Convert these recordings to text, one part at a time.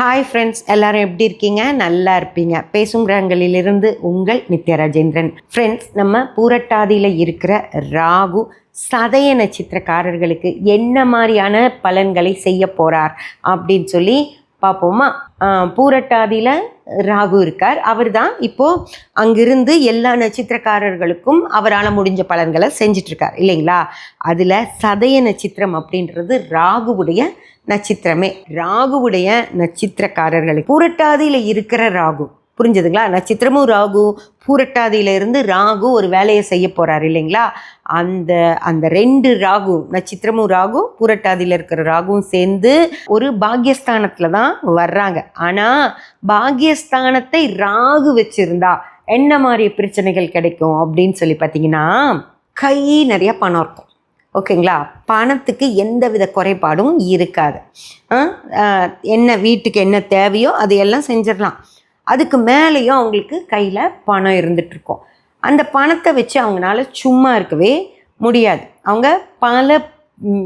Hi friends எல்லாரும் எப்படி இருக்கீங்க? நல்லா இருப்பீங்க. பேசுங்கிறங்களிலிருந்து உங்கள் நித்ய ராஜேந்திரன். ஃப்ரெண்ட்ஸ் நம்ம பூரட்டாதியில் இருக்கிற ராகு சதய நட்சத்திரக்காரர்களுக்கு என்ன மாதிரியான பலன்களை செய்ய போகிறார் அப்படின்னு சொல்லி பார்ப்போமா பூரட்டாதியில் ராகு இருக்கார். அவர் தான் இப்போது அங்கிருந்து எல்லா நட்சத்திரக்காரர்களுக்கும் அவரால் முடிஞ்ச பலன்களை செஞ்சிட்ருக்கார் இல்லைங்களா? அதில் சதய நட்சத்திரம் அப்படின்றது ராகுவுடைய நட்சத்திரமே. ராகுவுடைய நட்சத்திரக்காரர்களுக்கு பூரட்டாதியில் இருக்கிற ராகு. புரிஞ்சுதுங்களா? நட்சத்திரமும் ராகு பூரட்டாதியிலிருந்து ராகு ஒரு வேலையை செய்ய போகிறார் இல்லைங்களா? அந்த அந்த ரெண்டு ராகு நட்சத்திரமும் ராகு பூரட்டாதியில் இருக்கிற ராகுவும் சேர்ந்து ஒரு பாக்யஸ்தானத்தில் தான் வர்றாங்க. ஆனால் பாக்யஸ்தானத்தை ராகு வச்சுருந்தா என்ன மாதிரி பிரச்சனைகள் கிடைக்கும் அப்படின்னு சொல்லி பார்த்தீங்கன்னா கை நிறையா பணம் இருக்கும். ஓகேங்களா? பணத்துக்கு எந்த வித குறைபாடும் இருக்காது. என்ன வீட்டுக்கு என்ன தேவையோ அதையெல்லாம் செஞ்சிடலாம். அதுக்கு மேலேயும் அவங்களுக்கு கையில் பணம் இருந்துகிட்ருக்கும் அந்த பணத்தை வச்சு அவங்களால சும்மா இருக்கவே முடியாது. அவங்க பல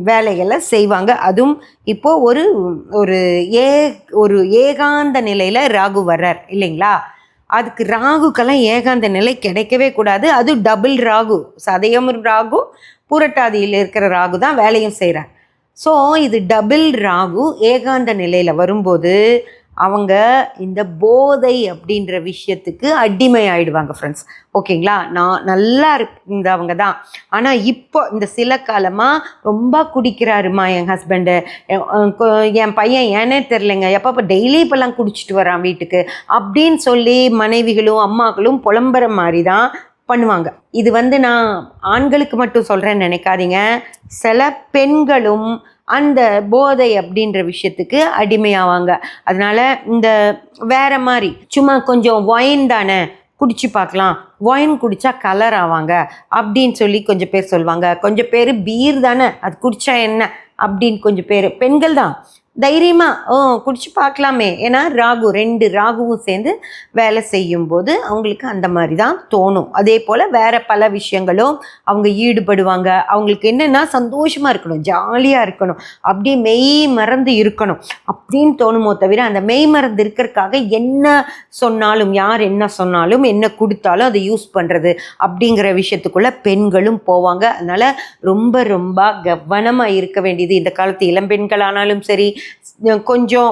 வேலைகளை செய்வாங்க. அதுவும் இப்போது ஒரு ஒரு ஏ ஒரு ஏகாந்த நிலையில் ராகு வர்றார் இல்லைங்களா? அதுக்கு ராகுக்கெல்லாம் ஏகாந்த நிலை கிடைக்கவே கூடாது. அது டபுள் ராகு. சதயம் ராகு பூரட்டாதியில் இருக்கிற ராகு தான் வேலையும் செய்கிறார் ஸோ இது டபுள் ராகு ஏகாந்த நிலையில் வரும்போது அவங்க இந்த போதை அப்படின்ற விஷயத்துக்கு அடிமை ஆயிடுவாங்க ஃப்ரெண்ட்ஸ் ஓகேங்களா நான் நல்லா இருந்தவங்க தான் ஆனால் இப்போ இந்த சில காலமாக ரொம்ப குடிக்கிறாருமா என் ஹஸ்பண்டு என் பையன் ஏனே தெரிலங்க எப்பப்போ டெய்லி இப்போல்லாம் குடிச்சிட்டு வரான் வீட்டுக்கு. அப்படின்னு சொல்லி மனைவிகளும் அம்மாக்களும் புலம்புற மாதிரி தான் பண்ணுவாங்க. இது வந்து நான் ஆண்களுக்கு மட்டும் சொல்கிறேன்னு நினைக்காதீங்க. சில பெண்களும் அந்த போதை அப்படின்ற விஷயத்துக்கு அடிமையாவாங்க. அதனால இந்த வேற மாதிரி சும்மா கொஞ்சம் ஒயின் தானே குடிச்சு பார்க்கலாம். ஒயின் குடிச்சா கலர் ஆவாங்க அப்படின்னு சொல்லி கொஞ்சம் பேர் சொல்லுவாங்க. கொஞ்சம் பேர் பீர் தானே அது குடிச்சா என்ன அப்படின்னு கொஞ்சம் பேர் பெண்கள் தான். தைரியமா ஓ குடிச்சு பார்க்கலாமே. ஏன்னா ராகு ரெண்டு ராகுவும் சேர்ந்து வேலை செய்யும்போது அவங்களுக்கு அந்த மாதிரி தான் தோணும். அதே போல் வேற பல விஷயங்களும் அவங்க ஈடுபடுவாங்க. அவங்களுக்கு என்னென்னா சந்தோஷமாக இருக்கணும் ஜாலியாக இருக்கணும். அப்படியே மெய் மறந்து இருக்கணும். அப்படின்னு தோணுமோ தவிர அந்த மெய் மறந்து இருக்கிறதுக்காக என்ன சொன்னாலும் யார் என்ன சொன்னாலும் என்ன கொடுத்தாலும் அதை யூஸ் பண்ணுறது அப்படிங்கிற விஷயத்துக்குள்ள பெண்களும் போவாங்க. அதனால் ரொம்ப ரொம்ப கவனமாக இருக்க வேண்டியது. இந்த காலத்து இளம்பெண்களானாலும் சரி கொஞ்சம்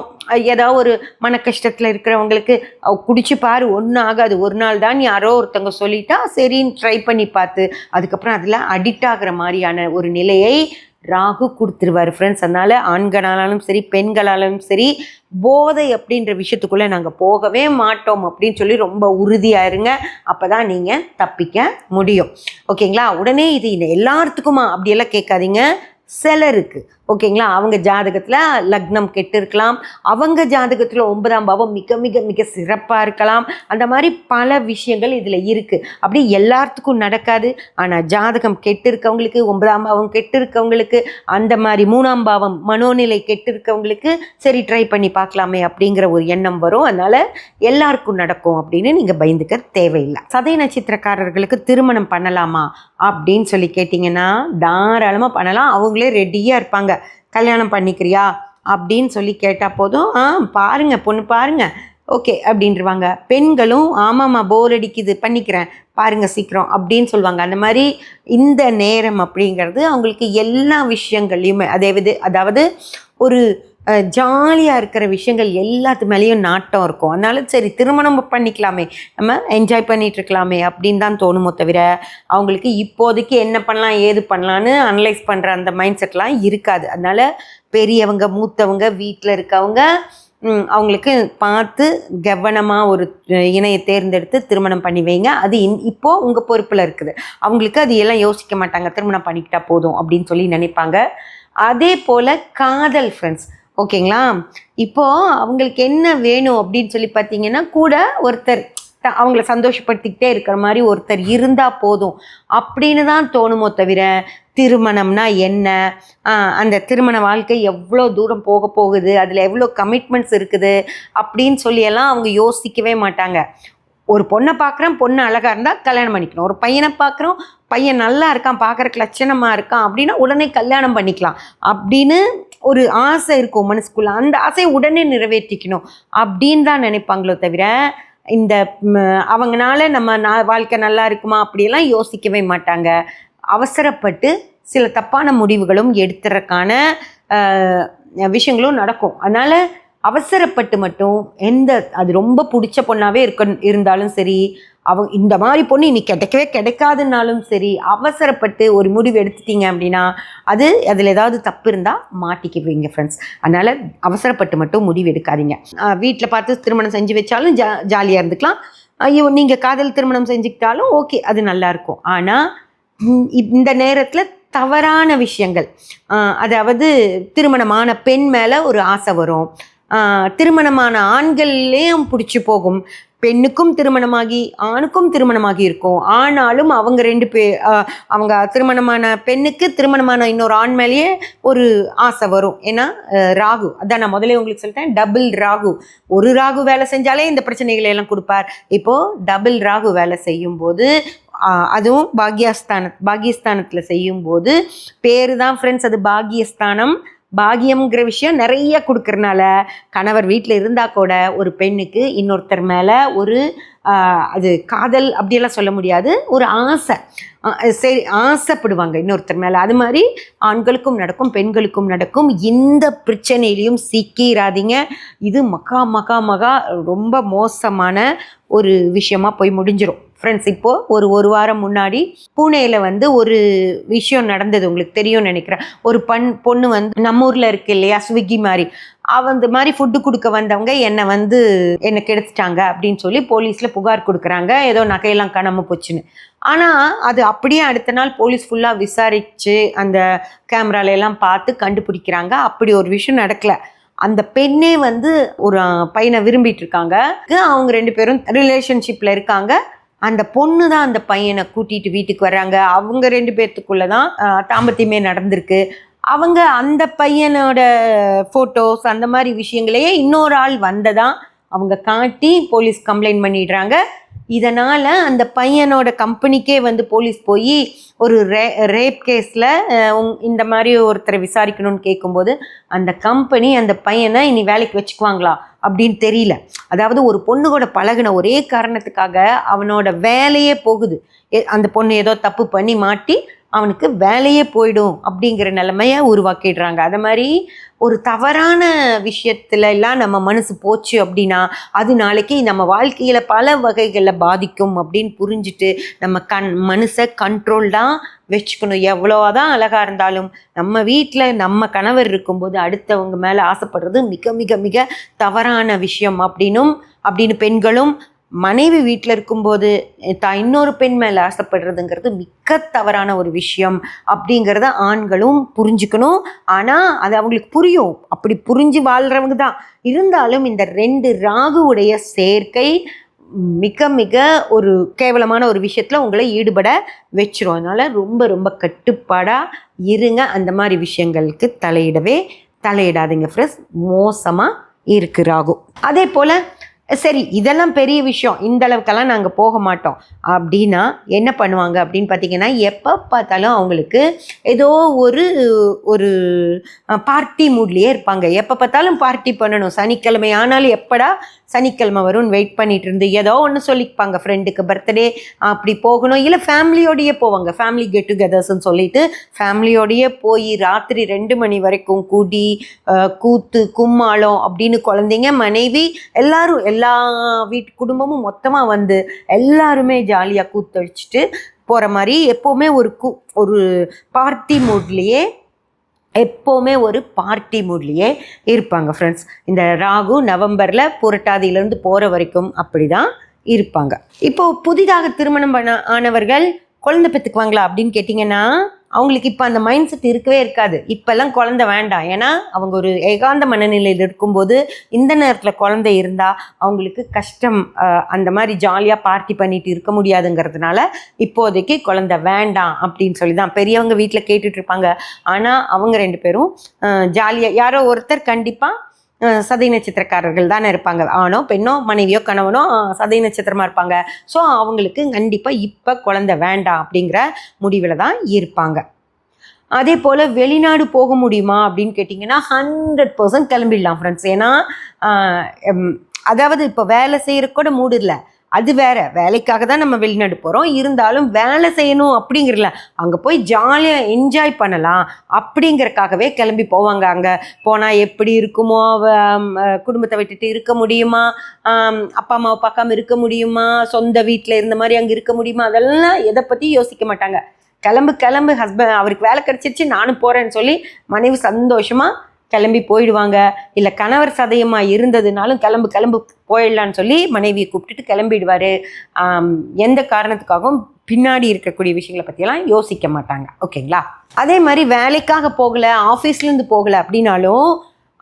ஏதாவது ஒரு மன கஷ்டத்தில் இருக்கிறவங்களுக்கு அவ குடிச்சு பாரு ஒன்றும் ஆகாது. ஒரு நாள் தான் யாரோ ஒருத்தவங்க சொல்லிட்டா சரின்னு ட்ரை பண்ணி பார்த்து அதுக்கப்புறம் அதில் அடிக்ட் ஆகிற மாதிரியான ஒரு நிலையை ராகு கொடுத்துருவார் ஃப்ரெண்ட்ஸ் அதனால் ஆண்களாலும் சரி பெண்களாலும் சரி போதை அப்படின்ற விஷயத்துக்குள்ளே நாங்கள் போகவே மாட்டோம் அப்படின்னு சொல்லி ரொம்ப உறுதியாக இருங்க. அப்போ தான் நீங்கள் தப்பிக்க முடியும். ஓகேங்களா? உடனே இது எல்லாத்துக்குமா? அப்படியெல்லாம் கேட்காதீங்க. சிலருக்கு. ஓகேங்களா? அவங்க ஜாதகத்தில் லக்னம் கெட்டு இருக்கலாம் அவங்க ஜாதகத்தில் ஒன்பதாம் பாவம் மிக மிக மிக சிறப்பாக இருக்கலாம். அந்த மாதிரி பல விஷயங்கள் இதில் இருக்குது அப்படி எல்லாத்துக்கும் நடக்காது. ஆனால் ஜாதகம் கெட்டு இருக்கவங்களுக்கு ஒன்பதாம் பாவம் கெட்டு இருக்கவங்களுக்கு அந்த மாதிரி மூணாம் பாவம் மனோநிலை கெட்டு இருக்கவங்களுக்கு சரி ட்ரை பண்ணி பார்க்கலாமே அப்படிங்கிற ஒரு எண்ணம் வரும். அதனால் எல்லாருக்கும் நடக்கும் அப்படின்னு நீங்கள் பயந்துக்க தேவையில்லை. சதய நட்சத்திரக்காரர்களுக்கு திருமணம் பண்ணலாமா அப்படின்னு சொல்லி கேட்டிங்கன்னா தாராளமாக பண்ணலாம். அவங்களே ரெடியாக இருப்பாங்க. கல்யாணம் பண்ணிக்கிறியா? அப்படின்னு சொல்லி கேட்டால் போதும். ஆ பாருங்கள் பொண்ணு பாருங்க. ஓகே அப்படின்றவாங்க. பெண்களும் ஆமாம்மா போர் அடிக்குது பண்ணிக்கிறேன். பாருங்கள் சீக்கிரம் அப்படின்னு சொல்லுவாங்க. அந்த மாதிரி இந்த நேரம் அப்படிங்கிறது அவங்களுக்கு எல்லா விஷயங்கள்லையுமே விது அதாவது ஒரு ஜாலியாக இருக்கிற விஷயங்கள் எல்லாத்து மேலேயும் நாட்டம் இருக்கும். அதனால சரி திருமணம் பண்ணிக்கலாமே நம்ம என்ஜாய் பண்ணிகிட்ருக்கலாமே அப்படின்னு தான் தோணுமோ தவிர அவங்களுக்கு இப்போதைக்கு என்ன பண்ணலாம் ஏது பண்ணலான்னு அனலைஸ் பண்ணுற அந்த மைண்ட் செட்லாம் இருக்காது. அதனால் பெரியவங்க மூத்தவங்க வீட்டில் இருக்கவங்க அவங்களுக்கு பார்த்து கவனமாக ஒரு இணையை தேர்ந்தெடுத்து திருமணம் பண்ணி வைங்க. அது இன் இப்போது உங்கள் பொறுப்பில் இருக்குது. அவங்களுக்கு அது எல்லாம் யோசிக்க மாட்டாங்க. திருமணம் பண்ணிக்கிட்டா போதும் அப்படின்னு சொல்லி நினைப்பாங்க. அதே போல் காதல் ஃப்ரெண்ட்ஸ் ஓகேங்களா? இப்போ அவங்களுக்கு என்ன வேணும் அப்படின்னு சொல்லி பார்த்தீங்கன்னா கூட ஒருத்தர் அவங்கள சந்தோஷப்படுத்திக்கிட்டே இருக்கிற மாதிரி ஒருத்தர் இருந்தால் போதும். அப்படின்னு தான் தோணுமோ தவிர திருமணம்னா என்ன? அந்த திருமண வாழ்க்கை எவ்வளோ தூரம் போக போகுது? அதில் எவ்வளோ கமிட்மெண்ட்ஸ் இருக்குது? அப்படின்னு சொல்லியெல்லாம் அவங்க யோசிக்கவே மாட்டாங்க. ஒரு பொண்ணை பார்க்குறோம் பொண்ணு அழகாக இருந்தால் கல்யாணம் பண்ணிக்கணும். ஒரு பையனை பார்க்குறோம் பையன் நல்லா இருக்கான் பார்க்குறக்கு லட்சணமாக இருக்கான் அப்படின்னா உடனே கல்யாணம் பண்ணிக்கலாம். அப்படின்னு ஒரு ஆசை இருக்கும் மனசுக்குள்ளே. அந்த ஆசையை உடனே நிறைவேற்றிக்கணும் அப்படின்னு தான் நினைப்பாங்களோ தவிர இந்த அவங்கனால நம்ம நான் வாழ்க்கை நல்லா இருக்குமா அப்படியெல்லாம் யோசிக்கவே மாட்டாங்க. அவசரப்பட்டு சில தப்பான முடிவுகளும் எடுத்துறக்கான விஷயங்களும் நடக்கும். அதனால் அவசரப்பட்டு மட்டும் எந்த அது ரொம்ப பிடிச்ச பொண்ணாகவே இருக்க இருந்தாலும் சரி அவங்க இந்த மாதிரி பொண்ணு இனி கிடைக்கவே கிடைக்காதுன்னாலும் சரி அவசரப்பட்டு ஒரு முடிவு எடுத்துட்டீங்க அப்படின்னா அது அதில் ஏதாவது தப்பு இருந்தால் மாட்டிக்குவீங்க ஃப்ரெண்ட்ஸ் அதனால் அவசரப்பட்டு மட்டும் முடிவு எடுக்காதீங்க. வீட்டில் பார்த்து திருமணம் செஞ்சு வச்சாலும் ஜா ஜாலியாக இருந்துக்கலாம். ஐயோ நீங்கள் காதல் திருமணம் செஞ்சுக்கிட்டாலும் ஓகே அது நல்லாயிருக்கும் ஆனால் இந்த நேரத்தில் தவறான விஷயங்கள். அதாவது திருமணமான பெண் மேலே ஒரு ஆசை வரும். திருமணமான ஆண்கள்லேயும் பிடிச்சி போகும். பெண்ணுக்கும் திருமணமாகி ஆணுக்கும் திருமணமாகி இருக்கும். ஆனாலும் அவங்க ரெண்டு பே அவங்க திருமணமான பெண்ணுக்கு திருமணமான இன்னொரு ஆண் மேலேயே ஒரு ஆசை வரும். ஏன்னா ராகு. அதான் நான் முதல்ல உங்களுக்கு சொல்லிட்டேன். டபுள் ராகு. ஒரு ராகு வேலை செஞ்சாலே இந்த பிரச்சனைகளை எல்லாம் கொடுப்பார். இப்போது டபுள் ராகு வேலை செய்யும்போது அதுவும் பாக்யஸ்தான பாக்யஸ்தானத்தில் செய்யும்போது பேர் தான் ஃப்ரெண்ட்ஸ் அது பாக்யஸ்தானம். பாகியம்ங்கிற விஷயம் நிறைய கொடுக்கறனால கணவர் வீட்டில் இருந்தால் கூட ஒரு பெண்ணுக்கு இன்னொருத்தர் மேலே ஒரு அது காதல் அப்படியெல்லாம் சொல்ல முடியாது. ஒரு ஆசை. சரி ஆசைப்படுவாங்க இன்னொருத்தர் மேலே. அது மாதிரி ஆண்களுக்கும் நடக்கும் பெண்களுக்கும் நடக்கும். இந்த பிரச்சனையிலையும் சிக்கிராதீங்க. இது மகா மகா மகா ரொம்ப மோசமான ஒரு விஷயமா போய் முடிஞ்சிடும் ஃப்ரெண்ட்ஸ் இப்போது ஒரு ஒரு வாரம் முன்னாடி பூனேயில் வந்து ஒரு விஷயம் நடந்தது உங்களுக்கு தெரியும்னு நினைக்கிறேன். ஒரு பண் பொண்ணு வந்து நம்ம ஊரில் இருக்கு இல்லையா ஸ்விக்கி மாதிரி. அந்த மாதிரி ஃபுட்டு கொடுக்க வந்தவங்க என்னை வந்து என்னை கெடுத்துட்டாங்க அப்படின்னு சொல்லி போலீஸில் புகார் கொடுக்குறாங்க. ஏதோ நகையெல்லாம் காணாமல் போச்சுன்னு. ஆனால் அது அப்படியே அடுத்த நாள் போலீஸ் ஃபுல்லாக விசாரித்து அந்த கேமரால எல்லாம் பார்த்து கண்டுபிடிக்கிறாங்க. அப்படி ஒரு விஷயம் நடக்கல. அந்த பெண்ணே வந்து ஒரு பையனை விரும்பிட்டு இருக்காங்க. அவங்க ரெண்டு பேரும் ரிலேஷன்ஷிப்பில் இருக்காங்க. அந்த பொண்ணு தான் அந்த பையனை கூட்டிட்டு வீட்டுக்கு வர்றாங்க. அவங்க ரெண்டு பேர்த்துக்குள்ள தான் தாம்பத்தியமே நடந்திருக்கு. அவங்க அந்த பையனோட ஃபோட்டோஸ் அந்த மாதிரி விஷயங்களையே இன்னொரு ஆள் வந்ததான் அவங்க காட்டி போலீஸ் கம்ப்ளைண்ட் பண்ணிடுறாங்க. இதனால் அந்த பையனோட கம்பெனிக்கே வந்து போலீஸ் போய் ஒரு ரே ரேப் கேஸில் இந்த மாதிரி ஒருத்தரை விசாரிக்கணும்னு கேட்கும்போது அந்த கம்பெனி அந்த பையனை இனி வேலைக்கு வச்சுக்குவாங்களா அப்படின்னு தெரியல. அதாவது ஒரு பொண்ணு கூட பழகுன ஒரே காரணத்துக்காக அவனோட வேலையே போகுது. அந்த பொண்ணு ஏதோ தப்பு பண்ணி மாட்டி அவனுக்கு வேலையே போயிடும் அப்படிங்கிற நிலைமைய உருவாக்கிடுறாங்க. அது மாதிரி ஒரு தவறான விஷயத்துல எல்லாம் நம்ம மனசு போச்சு அப்படின்னா அது நாளைக்கு நம்ம வாழ்க்கையில பல வகைகளில் பாதிக்கும் அப்படின்னு புரிஞ்சுட்டு நம்ம கண் மனசை கண்ட்ரோல் தான் வச்சுக்கணும். எவ்வளோதான் அழகாக இருந்தாலும் நம்ம வீட்டில் நம்ம கணவர் இருக்கும்போது அடுத்தவங்க மேலே ஆசைப்படுறது மிக மிக மிக தவறான விஷயம் அப்படின்னும் அப்படின்னு பெண்களும் மனைவி வீட்டில் இருக்கும்போது தான் இன்னொரு பெண் மேலே ஆசைப்படுறதுங்கிறது மிக்க தவறான ஒரு விஷயம் அப்படிங்கிறத ஆண்களும் புரிஞ்சுக்கணும். ஆனால் அது அவங்களுக்கு புரியும். அப்படி புரிஞ்சு வாழ்கிறவங்க தான். இருந்தாலும் இந்த ரெண்டு ராகுவுடைய சேர்க்கை மிக மிக ஒரு கேவலமான ஒரு விஷயத்தில் உங்களை ஈடுபட வச்சிரும். அதனால் ரொம்ப ரொம்ப கட்டுப்பாடாக இருங்க. அந்த மாதிரி விஷயங்களுக்கு தலையிடவே தலையிடாதீங்க ஃப்ரெண்ட்ஸ் மோசமாக இருக்கு ராகு. அதே போல் சரி இதெல்லாம் பெரிய விஷயம். இந்த அளவுக்கெல்லாம் நாங்கள் போக மாட்டோம். அப்படின்னா என்ன பண்ணுவாங்க அப்படின்னு பார்த்தீங்கன்னா எப்போ பார்த்தாலும் அவங்களுக்கு ஏதோ ஒரு ஒரு பார்ட்டி மூட்லேயே இருப்பாங்க. எப்போ பார்த்தாலும் பார்ட்டி பண்ணணும். சனிக்கிழமை ஆனாலும் எப்படா சனிக்கிழமை வரும்னு வெயிட் பண்ணிட்டு இருந்து ஏதோ ஒன்று சொல்லிப்பாங்க ஃப்ரெண்டுக்கு பர்த்டே அப்படி போகணும். இல்லை ஃபேமிலியோடையே போவாங்க. ஃபேமிலி கெட் டுகெதர்ஸ்ன்னு சொல்லிட்டு ஃபேமிலியோடையே போய் ராத்திரி ரெண்டு மணி வரைக்கும் குடி கூத்து கும்மாளம் அப்படின்னு குழந்தைங்க மனைவி எல்லாரும் எல்லா வீட்டு குடும்பமும் மொத்தமாக வந்து எல்லாருமே ஜாலியாக கூத்தழிச்சிட்டு போகிற மாதிரி எப்போவுமே ஒரு கு ஒரு பார்ட்டி மூட்லேயே எப்போவுமே ஒரு பார்ட்டி மூட்லேயே இருப்பாங்க ஃப்ரெண்ட்ஸ் இந்த ராகு நவம்பரில் புரட்டாதியிலேருந்து போகிற வரைக்கும் அப்படி தான் இருப்பாங்க. இப்போது புதிதாக திருமணம் பண்ண ஆனவர்கள் குழந்தை பெற்றுக்குவாங்களா அப்படின்னு கேட்டிங்கன்னா அவங்களுக்கு இப்போ அந்த மைண்ட் செட் இருக்கவே இருக்காது. இப்போல்லாம் குழந்தை வேண்டாம். ஏன்னா அவங்க ஒரு ஏகாந்த மனநிலையில் இருக்கும்போது இந்த நேரத்தில் குழந்தை இருந்தால் அவங்களுக்கு கஷ்டம் அந்த மாதிரி ஜாலியாக பார்ட்டி பண்ணிட்டு இருக்க முடியாதுங்கிறதுனால இப்போதைக்கு குழந்தை வேண்டாம் அப்படின்னு சொல்லி தான் பெரியவங்க வீட்டில் கேட்டுட்ருப்பாங்க ஆனால் அவங்க ரெண்டு பேரும் ஜாலியாக யாரோ ஒருத்தர் கண்டிப்பாக சதை நட்சத்திரக்காரர்கள் தானே இருப்பாங்க. ஆணோ பெண்ணோ மனைவியோ கணவனோ அஹ், சதை நட்சத்திரமாக இருப்பாங்க. ஸோ அவங்களுக்கு கண்டிப்பாக இப்போ குழந்தை வேண்டாம் அப்படிங்கிற முடிவில் தான் இருப்பாங்க. அதே போல் வெளிநாடு போக முடியுமா அப்படின்னு கேட்டிங்கன்னா ஹண்ட்ரட் பர்சன்ட் கிளம்பிடலாம் ஃப்ரெண்ட்ஸ் ஏன்னா அதாவது இப்போ வேலை செய்கிற கூட மூடு இல்லை. அது வேற. வேலைக்காக தான் நம்ம வெளிநாடு போகிறோம் இருந்தாலும் வேலை செய்யணும் அப்படிங்கிறல. அங்கே போய் ஜாலியாக என்ஜாய் பண்ணலாம் அப்படிங்கறக்காகவே கிளம்பி போவாங்க. அங்கே போனால் எப்படி இருக்குமோ குடும்பத்தை விட்டுட்டு இருக்க முடியுமா? அப்பா அம்மாவை பார்க்காம இருக்க முடியுமா? சொந்த வீட்டில் இருந்த மாதிரி அங்கே இருக்க முடியுமா? அதெல்லாம் எதை பற்றி யோசிக்க மாட்டாங்க. கிளம்பு கிளம்பு ஹஸ்பண்ட் அவருக்கு வேலை கிடச்சிருச்சு நானும் போகிறேன்னு சொல்லி மனைவி சந்தோஷமாக கிளம்பி போயிடுவாங்க. இல்லை கணவர் சதயமாக இருந்ததுனாலும் கிளம்பு கிளம்பு போயிடலான்னு சொல்லி மனைவியை கூப்பிட்டுட்டு கிளம்பிடுவார். எந்த காரணத்துக்காகவும் பின்னாடி இருக்கக்கூடிய விஷயங்களை பற்றியெல்லாம் யோசிக்க மாட்டாங்க. ஓகேங்களா? அதே மாதிரி வேலைக்காக போகலை ஆஃபீஸ்லேருந்து போகலை அப்படின்னாலும்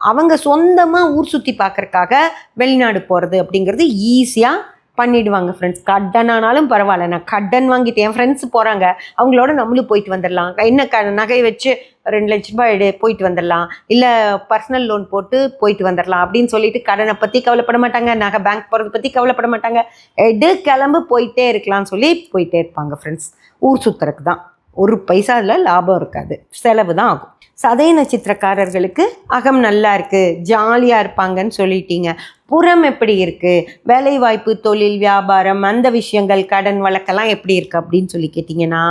அவங்க சொந்தமாக ஊர் சுற்றி பார்க்கறக்காக வெளிநாடு போகிறது அப்படிங்கிறது ஈஸியாக பண்ணிடுவாங்க ஃப்ரெண்ட்ஸ் கடனானாலும் பரவாயில்ல. நான் கடன் வாங்கிட்டு என் ஃப்ரெண்ட்ஸ் போகிறாங்க அவங்களோட நம்மளும் போயிட்டு வந்துடலாம். என்ன க நகை வச்சு ரெண்டு லட்ச ரூபாய் எடு போயிட்டு வந்துடலாம். இல்லை பர்சனல் லோன் போட்டு போயிட்டு வந்துடலாம் அப்படின்னு சொல்லிட்டு கடனை பற்றி கவலைப்பட மாட்டாங்க. நகை பேங்க் போகிறத பற்றி கவலைப்பட மாட்டாங்க. எடு கிளம்பு போயிட்டே இருக்கலாம்னு சொல்லி போயிட்டே இருப்பாங்க ஃப்ரெண்ட்ஸ் ஊர் சுற்றுறதுக்கு தான் ஒரு பைசா அதில் லாபம் இருக்காது. செலவு தான் ஆகும். சதய நட்சத்திரக்காரர்களுக்கு அகம் நல்லா இருக்குது ஜாலியாக இருப்பாங்கன்னு சொல்லிட்டீங்க. புறம் எப்படி இருக்குது வேலை வாய்ப்பு தொழில் வியாபாரம் அந்த விஷயங்கள் கடன் வழக்கெல்லாம் எப்படி இருக்குது அப்படின்னு சொல்லி கேட்டிங்கன்னா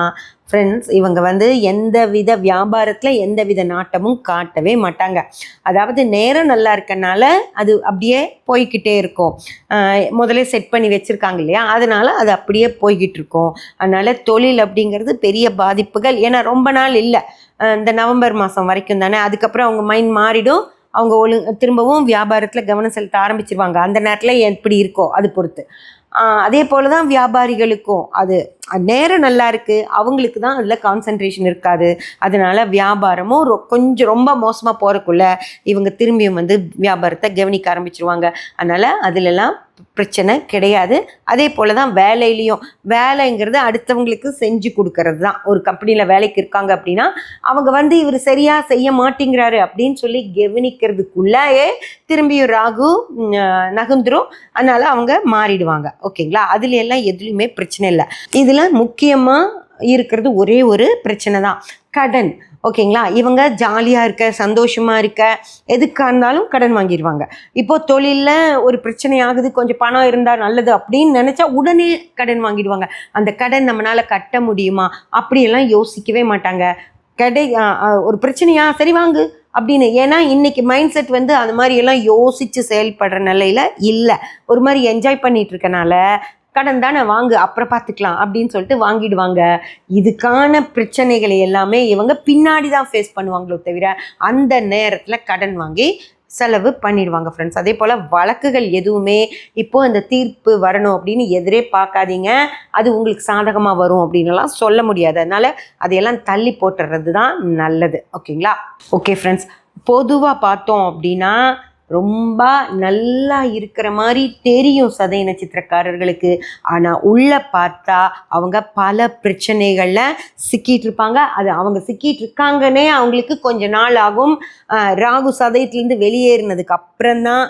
ஃப்ரெண்ட்ஸ் இவங்க வந்து எந்த வித வியாபாரத்தில் எந்த வித நாட்டமும் காட்டவே மாட்டாங்க. அதாவது நேரம் நல்லா இருக்கனால அது அப்படியே போய்க்கிட்டே இருக்கும். முதலே செட் பண்ணி வச்சுருக்காங்க இல்லையா? அதனால் அது அப்படியே போய்கிட்டு இருக்கும். அதனால தொழில் அப்படிங்கிறது பெரிய பாதிப்புகள். ஏன்னா ரொம்ப நாள் இல்லை. இந்த நவம்பர் மாதம் வரைக்கும் தானே. அதுக்கப்புறம் அவங்க மைண்ட் மாறிடும். அவங்க ஒழு திரும்பவும் வியாபாரத்தில் கவனம் செலுத்த ஆரம்பிச்சிருவாங்க. அந்த நேரத்தில் எப்படி இருக்கோ அது பொறுத்து. அதே போல தான் வியாபாரிகளுக்கும். அது நேரம் நல்லா இருக்குது அவங்களுக்கு தான் அதில் கான்சன்ட்ரேஷன் இருக்காது. அதனால வியாபாரமும் ரொ- கொஞ்சம் ரொம்ப மோசமாக போகிறக்குள்ள இவங்க திரும்பியும் வந்து வியாபாரத்தை கவனிக்க ஆரம்பிச்சிருவாங்க. அதனால் அதிலெல்லாம் பிரச்சனை கிடையாது. அதே போல தான் வேலையிலையும். வேலைங்கிறது அடுத்தவங்களுக்கு செஞ்சு கொடுக்கறது தான் ஒரு கம்பெனியில் வேலைக்கு இருக்காங்க அப்படின்னா அவங்க வந்து இவர் சரியாக செய்ய மாட்டேங்கிறாரு அப்படின்னு சொல்லி கவனிக்கிறதுக்குள்ளேயே திரும்பியும் ராகு நகுந்துரும் அதனால் அவங்க மாறிடுவாங்க. ஓகேங்களா? அதுல எல்லாம் எதுலையுமே பிரச்சனை இல்லை. இதில் முக்கியமாக இருக்கிறது ஒரே ஒரு பிரச்சனை தான் கடன். ஓகேங்களா? இவங்க ஜாலியாக இருக்க சந்தோஷமாக இருக்க எதுக்காக இருந்தாலும் கடன் வாங்கிடுவாங்க இப்போ தொழிலில் ஒரு பிரச்சனை ஆகுது கொஞ்சம் பணம் இருந்தால் நல்லது அப்படின்னு நினச்சா உடனே கடன் வாங்கிடுவாங்க. அந்த கடன் நம்மளால் கட்ட முடியுமா? அப்படியெல்லாம் யோசிக்கவே மாட்டாங்க. கடை ஒரு பிரச்சனையா? சரி வாங்கு அப்படின்னு. ஏன்னா இன்னைக்கு மைண்ட் செட் வந்து அந்த மாதிரி எல்லாம் யோசிச்சு செயல்படுற நிலையில இல்லை. ஒரு மாதிரி என்ஜாய் பண்ணிட்டு இருக்கனால கடன் தானே வாங்கு அப்புறம் பார்த்துக்கலாம் அப்படின்னு சொல்லிட்டு வாங்கிடுவாங்க. இதுக்கான பிரச்சனைகளை எல்லாமே இவங்க பின்னாடி தான் ஃபேஸ் பண்ணுவாங்களோ தவிர அந்த நேரத்தில் கடன் வாங்கி செலவு பண்ணிடுவாங்க ஃப்ரெண்ட்ஸ் அதே போல் வழக்குகள் எதுவுமே இப்போது அந்த தீர்ப்பு வரணும் அப்படின்னு எதிரே பார்க்காதீங்க. அது உங்களுக்கு சாதகமாக வரும் அப்படின்லாம் சொல்ல முடியாது. அதனால் அதையெல்லாம் தள்ளி போட்டுறது தான் நல்லது. ஓகேங்களா? ஓகே ஃப்ரெண்ட்ஸ் பொதுவாக பார்த்தோம் அப்படின்னா ரொம்ப நல்லா இருக்கிற மாதிரி தெரியும் சதய நட்சத்திரக்காரர்களுக்கு ஆனால் உள்ளே பார்த்தா அவங்க பல பிரச்சனைகளில் சிக்கிட்டு இருப்பாங்க அது அவங்க சிக்கிட்டு இருக்காங்கன்னே அவங்களுக்கு கொஞ்ச நாள் ஆகும். ராகு சதயத்துலேருந்து வெளியேறினதுக்கு அப்புறம்தான்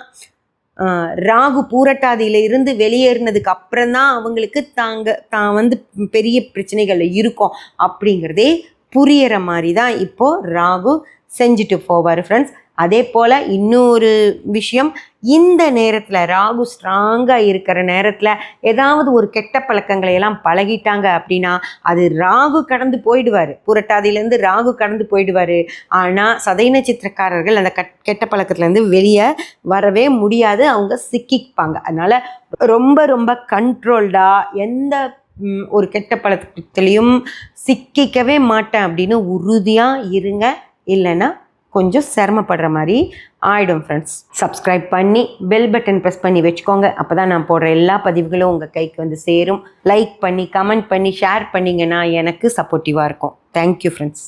ராகு பூரட்டாதியில இருந்து வெளியேறினதுக்கு அப்புறம்தான் அவங்களுக்கு தாங்க தான் வந்து பெரிய பிரச்சனைகள் இருக்கும். அப்படிங்கிறதே புரியற மாதிரி தான் இப்போ ராகு செஞ்சுட்டு போவார் ஃப்ரெண்ட்ஸ் அதே போல் இன்னொரு விஷயம் இந்த நேரத்தில் ராகு ஸ்ட்ராங்காக இருக்கிற நேரத்தில் ஏதாவது ஒரு கெட்ட பழக்கங்களை எல்லாம் பழகிட்டாங்க அப்படின்னா அது ராகு கடந்து போயிடுவார். புரட்டாதியிலேருந்து ராகு கடந்து போயிடுவார். ஆனால் சதைன சித்திரக்காரர்கள் அந்த கட் கெட்ட பழக்கத்துலேருந்து வெளியே வரவே முடியாது. அவங்க சிக்கிப்பாங்க. அதனால் ரொம்ப ரொம்ப கண்ட்ரோல்டாக எந்த ஒரு கெட்ட பழக்கத்துலேயும் சிக்கிக்கவே மாட்டேன் அப்படின்னு உறுதியாக இருங்க. இல்லைன்னா கொஞ்சம் சிரமப்படுற மாதிரி ஆயிடும் ஃப்ரெண்ட்ஸ் சப்ஸ்கிரைப் பண்ணி பெல் பட்டன் ப்ரெஸ் பண்ணி வச்சுக்கோங்க. அப்போ தான் நான் போடுற எல்லா பதிவுகளும் உங்கள் கைக்கு வந்து சேரும். லைக் பண்ணி கமெண்ட் பண்ணி ஷேர் பண்ணிங்கன்னா எனக்கு சப்போர்ட்டிவாக இருக்கும். Thank you friends